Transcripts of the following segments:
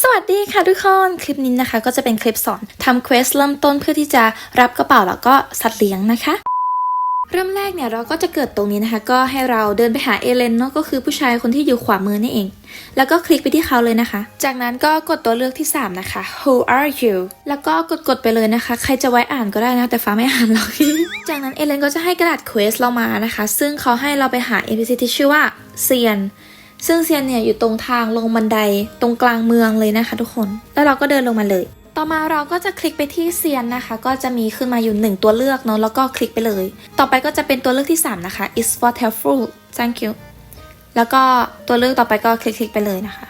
สวัสดีค่ะทุกคน คลิปนี้นะคะ ก็จะเป็นคลิปสอนทำเควสเริ่มต้นเพื่อที่จะรับกระเป๋าแล้วก็สัตว์เลี้ยงนะคะ เริ่มแรกเนี่ยเราก็จะเกิดตรงนี้นะคะ ก็ให้เราเดินไปหาเอเลนเนาะก็คือผู้ชายคนที่อยู่ขวามือนี่เอง แล้วก็คลิกไปที่เขาเลยนะคะ จากนั้นก็กดตัวเลือกที่ 3 นะคะ Who are you แล้วก็กดกดไปเลยนะคะ ใครจะไว้อ่านก็ได้นะแต่ฟ้าไม่อ่านหรอกจากนั้นเอเลนก็จะให้กระดาษเควสเรามานะคะ ซึ่งเขาให้เราไปหา NPC ที่ชื่อว่าเซียน ซึ่งเซียนเนี่ยอยู่ตรงทางลงบันไดตรงกลางเมืองเลยนะคะทุกคน แล้วเราก็เดินลงมาเลย ต่อมาเราก็จะคลิกไปที่เซียนนะคะ ก็จะมีขึ้นมาอยู่หนึ่งตัวเลือกเนาะแล้วก็คลิกไปเลย ต่อไปก็จะเป็นตัวเลือกที่ 3 นะคะ is for helpful thank you แล้วก็ตัวเลือกต่อไปก็คลิกๆไปเลยนะคะ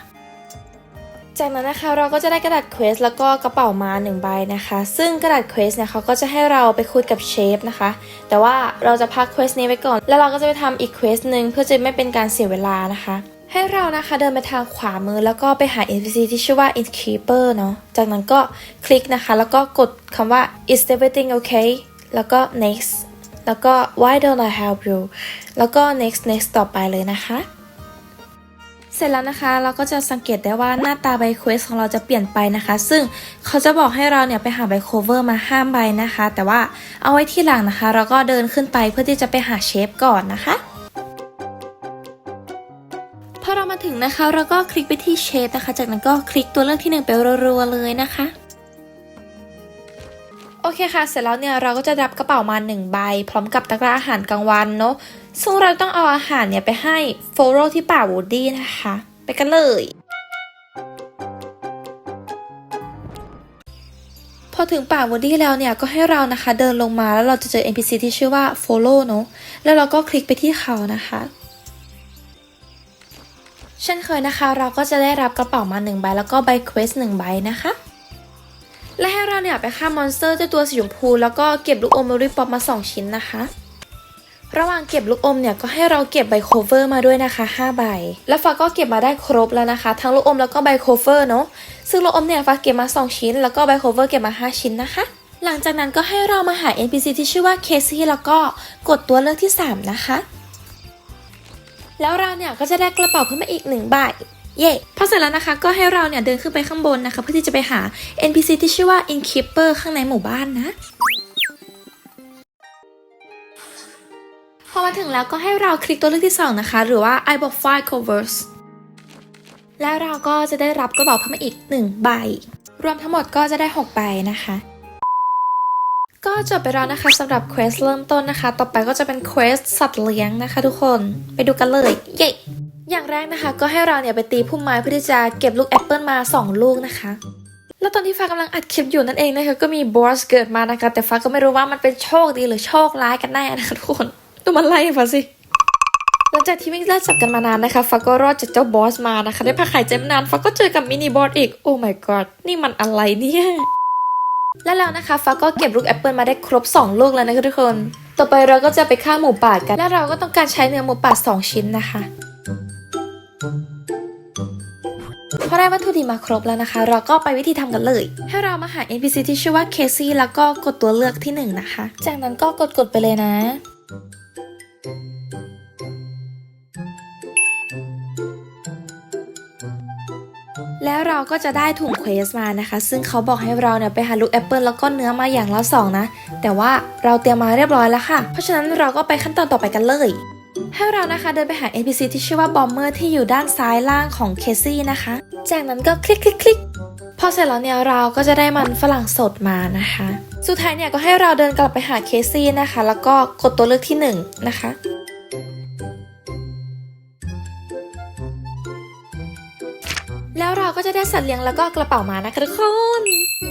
จากนั้นนะคะเราก็จะได้กระดาษเควสแล้วก็กระเป๋ามาหนึ่งใบนะคะ ซึ่งกระดาษเควสเนี่ยเขาก็จะให้เราไปคุยกับเชฟนะคะ แต่ว่าเราจะพักเควสนี้ไว้ก่อน แล้วเราก็จะไปทำอีกเควสหนึ่งเพื่อจะไม่เป็นการเสียเวลานะคะ ให้เรานะคะเดินไปทางขวามือแล้วก็ไปหา NPC ที่ชื่อว่า Innkeeper เนาะ จากนั้นก็คลิกนะคะ แล้วก็กดคำว่า is everything okay แล้วก็ next แล้วก็ why don't I help you แล้วก็ next next ต่อไปเลยนะคะ เสร็จแล้วนะคะ เราก็จะสังเกตได้ว่าหน้าตาใบเควสของเราจะเปลี่ยนไปนะคะ ซึ่งเขาจะบอกให้เราเนี่ยไปหาใบโคเวอร์มาห้ามใบนะคะ แต่ว่าเอาไว้ที่หลังนะคะ เราก็เดินขึ้นไปเพื่อที่จะไปหาเชฟก่อนนะคะ นะคะเราก็คลิกไปที่เชฟนะคะ จากนั้นก็คลิกตัวเลือกที่หนึ่งไปรัวๆเลยนะคะโอเคค่ะ เสร็จแล้วเนี่ยเราก็จะรับกระเป๋ามา 1 ใบ พร้อมกับตะกร้าอาหารกลางวันเนาะซึ่งเราต้องเอาอาหารเนี่ยไปให้โฟโรที่ป่าวูดดี้นะคะ ไปกันเลย พอถึงป่าวูดดี้แล้วเนี่ยก็ให้เรานะคะเดินลงมาแล้วเราจะเจอ NPC ที่ชื่อว่า follow เนาะแล้วเราก็คลิกไปที่เขานะคะ เช่นเคยนะคะ เราก็จะได้รับกระเป๋ามา 1 ใบ แล้วก็ใบเควสหนึ่งใบนะคะ และให้เราเนี่ยไปฆ่ามอนสเตอร์เจ้าตัวสีชมพู แล้วก็เก็บลูกอมโรลี่ป๊อปมา 2 ชิ้นนะคะ ระหว่างเก็บลูกอมเนี่ยก็ให้เราเก็บใบโคเวอร์มาด้วยนะคะ 5 ใบ แล้วฟ้าก็เก็บมาได้ครบแล้วนะคะ ทั้งลูกอมแล้วก็ใบโคเวอร์เนาะ ซึ่งลูกอมเนี่ยฟ้าเก็บมา 2 ชิ้น แล้วก็ใบโคเวอร์เก็บมา 5 ชิ้นนะคะหลังจากนั้นก็ให้เรามาหา NPC ที่ชื่อว่าเคซี่แล้วก็กดตัวเลือกที่ 3 นะคะ แล้วเราเนี่ยก็จะได้กระเป๋าเพิ่มมาอีกหนึ่งใบเย่พอเสร็จแล้วนะคะก็ให้เราเนี่ยเดินขึ้นไปข้างบนนะคะ เพื่อที่จะไปหา NPC ที่ชื่อว่า Innkeeper ข้างในหมู่บ้านนะ พอมาถึงแล้วก็ให้เราคลิกตัวเลือกที่ 2 นะคะ หรือว่า I b o k File Covers แล้วเราก็จะได้รับกระเป๋าเพิ่มมาอีก 1 ใบ รวมทั้งหมดก็จะได้ 6 ใบนะคะ ก็จบไปแล้วนะคะสำหรับเควสเริ่มต้นนะคะ ต่อไปก็จะเป็นเควสสัตว์เลี้ยงนะคะ ทุกคนไปดูกันเลยเย้อย่างแรกนะคะ ก็ให้เราเนี่ยไปตีพุ่มไม้เพื่อที่จะเก็บลูกแอปเปิลมา 2 ลูกนะคะ แล้วตอนที่ฟ้ากำลังอัดคลิปอยู่นั่นเองนะคะก็มีบอสเกิดมานะคะ แต่ฟ้าก็ไม่รู้ว่ามันเป็นโชคดีหรือโชคร้ายกันแน่นะคะทุกคนดูมันไล่ฟ้าสิหลังจากที่วิ่งไล่จับกันมานานนะคะฟ้าก็รอดจากเจ้าบอสมานะคะ ได้พักหายใจมานานฟ้าก็เจอกับมินิบอสอีกโอ้ my god นี่มันอะไรเนี่ย และแล้วนะคะฟ้าก็เก็บลูกแอปเปิลมาได้ครบ 2 ลูกแล้วนะคะทุกคน ต่อไปเราก็จะไปฆ่าหมูป่ากัน และเราก็ต้องการใช้เนื้อหมูป่า 2 ชิ้นนะคะพอได้วัตถุดิบมาครบแล้วนะคะ เราก็ไปวิธีทำกันเลย ให้เรามาหา NPC ที่ชื่อว่าเคซี่แล้วก็กดตัวเลือกที่ 1 นะคะ จากนั้นก็กดกดไปเลยนะ แล้วเราก็จะได้ถุงเควสมานะคะ ซึ่งเขาบอกให้เราเนี่ยไปหาลูกแอปเปิลแล้วก็เนื้อมาอย่างละสองนะ แต่ว่าเราเตรียมมาเรียบร้อยแล้วค่ะ เพราะฉะนั้นเราก็ไปขั้นตอนต่อไปกันเลยให้เรานะคะเดินไปหา NPC ที่ชื่อว่าบอมเมอร์ที่อยู่ด้านซ้ายล่างของเคซี่นะคะ จากนั้นก็คลิกคลิกคลิกพอเสร็จแล้วเนี่ยเราก็จะได้มันฝรั่งสดมานะคะ สุดท้ายเนี่ยก็ให้เราเดินกลับไปหาเคซี่นะคะ แล้วก็กดตัวเลือกที่หนึ่งนะคะ แล้วเราก็จะได้สัตว์เลี้ยงแล้วก็กระเป๋ามานะคะทุกคน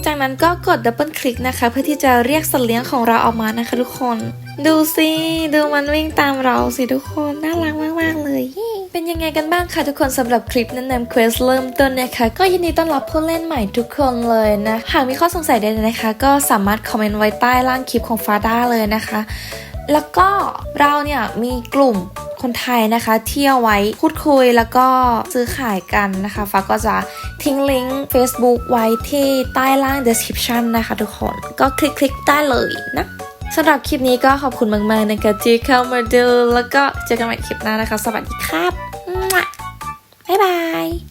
จากนั้นก็กดดับเบิลคลิกนะคะ เพื่อที่จะเรียกสัตว์เลี้ยงของเราออกมานะคะทุกคน ดูสิดูมันวิ่งตามเราสิทุกคนน่ารักมากๆเลยเป็นยังไงกันบ้างคะทุกคนสำหรับคลิปแนะนำเควสเริ่มต้นนะคะก็ยินดีต้อนรับผู้เล่นใหม่ทุกคนเลยนะหากมีข้อสงสัยใดๆนะคะ ก็สามารถคอมเมนต์ไว้ใต้ล่างคลิปของฟาด้าเลยนะคะ แล้วก็เราเนี่ยมีกลุ่ม คนไทยนะคะ เที่ยวไว้พูดคุยแล้วก็ซื้อขายกันนะคะฟ้าก็จะทิ้งลิงก์ Facebook ไว้ที่ใต้ล่าง description นะคะทุกคนก็คลิกๆได้เลยนะสำหรับคลิปนี้ก็ขอบคุณมากๆนะคะที่เข้ามาดู แล้วก็เจอกันใหม่คลิปหน้านะคะ สวัสดีครับ บ๊ายบาย